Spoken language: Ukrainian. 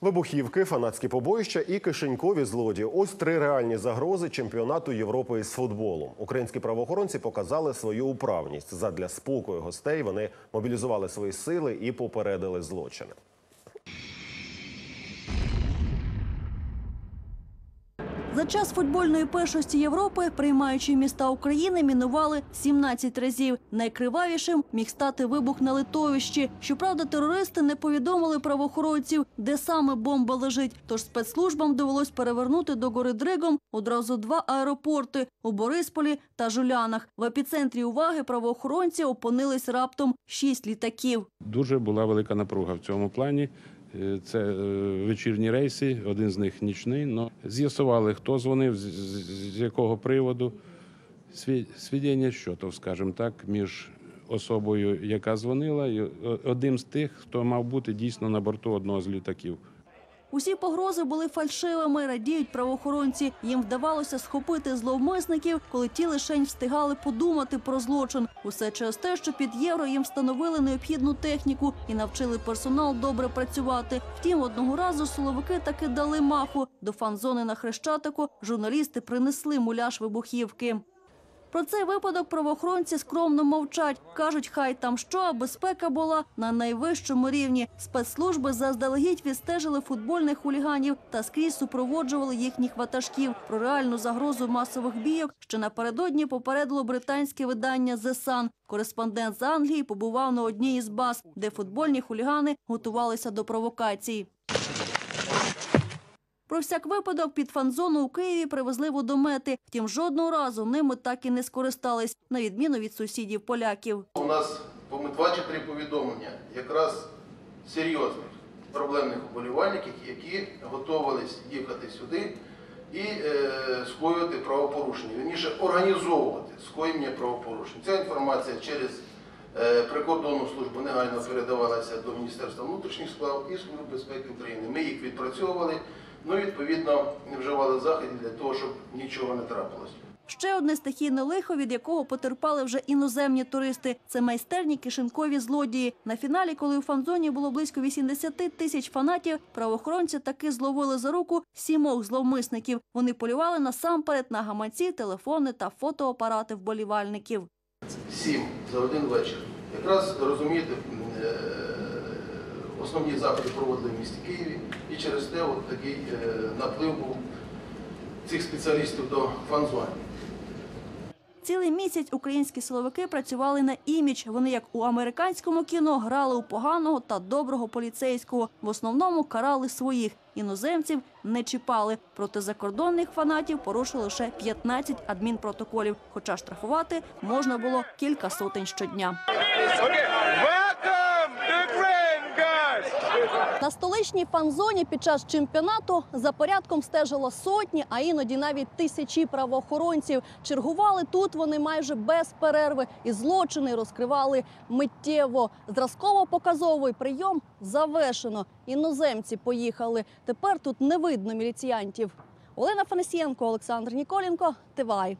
Вибухівки, фанатські побоїща і кишенькові злодії. Ось три реальні загрози чемпіонату Європи з футболу. Українські правоохоронці показали свою управність. Задля спокою гостей вони мобілізували свої сили і попередили злочини. За час футбольної першості Європи приймаючі міста України мінували 17 разів. Найкривавішим міг стати вибух на литовищі. Щоправда, терористи не повідомили правоохоронців, де саме бомба лежить. Тож спецслужбам довелось перевернути до гори Дригом одразу два аеропорти у Борисполі та Жулянах. В епіцентрі уваги правоохоронці опинились раптом шість літаків. Дуже була велика напруга в цьому плані. Е, Це е, вечірні рейси, один з них нічний. Но з'ясували, хто дзвонив, з- якого приводу. Свідіння щотов, скажімо так, між особою, яка дзвонила, і одним з тих, хто мав бути дійсно на борту одного з літаків. Усі погрози були фальшивими, радіють правоохоронці. Їм вдавалося схопити зловмисників, коли ті лишень встигали подумати про злочин. Усе через те, що під євро їм встановили необхідну техніку і навчили персонал добре працювати. Втім, одного разу силовики таки дали маху. До фан-зони на Хрещатику журналісти принесли муляж вибухівки. Про цей випадок правоохоронці скромно мовчать. Кажуть, хай там що, а безпека була на найвищому рівні. Спецслужби заздалегідь відстежили футбольних хуліганів та скрізь супроводжували їхніх ватажків. Про реальну загрозу масових бійок ще напередодні попередило британське видання «The Sun». Кореспондент з Англії побував на одній із баз, де футбольні хулігани готувалися до провокацій. Про всяк випадок під фан-зону у Києві привезли водомети. Втім, жодного разу ними так і не скористались, на відміну від сусідів поляків. У нас по два чи три повідомлення якраз серйозних проблемних оболівальників, які готувались їхати сюди і е, скоювати правопорушення, вірніше організовувати скоєння правопорушень. Ця інформація через е, прикордонну службу негайно передавалася до Міністерства внутрішніх справ і Служби безпеки України. Ми їх відпрацьовували, ну і відповідно вживали заходів для того, щоб нічого не трапилось. Ще одне стихійне лихо, від якого потерпали вже іноземні туристи. Це майстерні кишенькові злодії. На фіналі, коли у фан-зоні було близько 80 тисяч фанатів, правоохоронці таки зловили за руку сімох зловмисників. Вони полювали насамперед на гаманці, телефони та фотоапарати вболівальників. Сім за один вечір. Якраз розумієте, е, основні заходи проводили в місті Києві, і через те от такий е, наплив був цих спеціалістів до фан-зони. Цілий місяць українські силовики працювали на імідж. Вони, як у американському кіно, грали у поганого та доброго поліцейського. В основному карали своїх. Іноземців не чіпали. Проти закордонних фанатів порушили лише 15 адмінпротоколів. Хоча штрафувати можна було кілька сотень щодня. На столичній фан-зоні під час чемпіонату за порядком стежило сотні, а іноді навіть тисячі правоохоронців. Чергували тут вони майже без перерви і злочини розкривали миттєво. Зразково-показовий прийом завершено. Іноземці поїхали. Тепер тут не видно міліціянтів. Олена Фанасієнко, Олександр Ніколенко, Тивай.